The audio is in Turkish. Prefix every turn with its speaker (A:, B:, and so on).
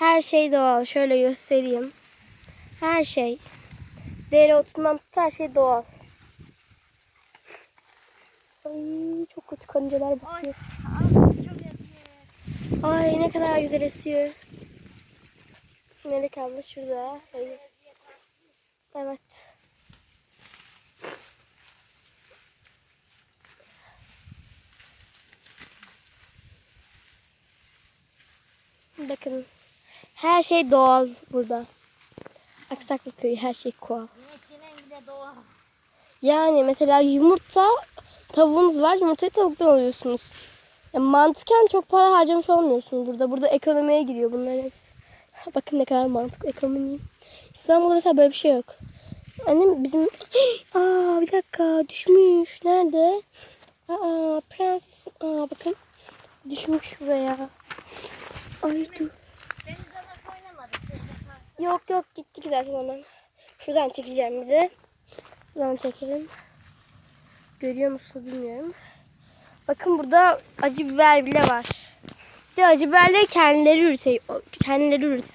A: Her şey doğal. Şöyle göstereyim. Her şey. Dereotundan tut her şey doğal. Ay, çok kötü karıncalar basıyor. Ay ne kadar güzel esiyor. Melek abla şurada. Ay. Evet. Bakın. Her şey doğal burada. Aksaklı köyü her şey doğal. Yani mesela yumurta tavuğunuz var. Yumurtayı tavuktan alıyorsunuz. Ya mantıken çok para harcamış olmuyorsunuz burada. Burada ekonomiye giriyor bunların hepsi. Bakın ne kadar mantıklı ekonomi. İstanbul'da mesela böyle bir şey yok. Annem bizim... Aa bir dakika düşmüş. Nerede? Aa prensesim. Aa bakın. Düşmüş buraya. Ay dur. Yok yok gittik zaten hemen. Şuradan çekeceğim bir de. Şuradan çekelim. Görüyor musun bilmiyorum. Bakın burada acı biber bile var. Bir de acı biberleri kendileri üretiyor. Kendileri üretiyor.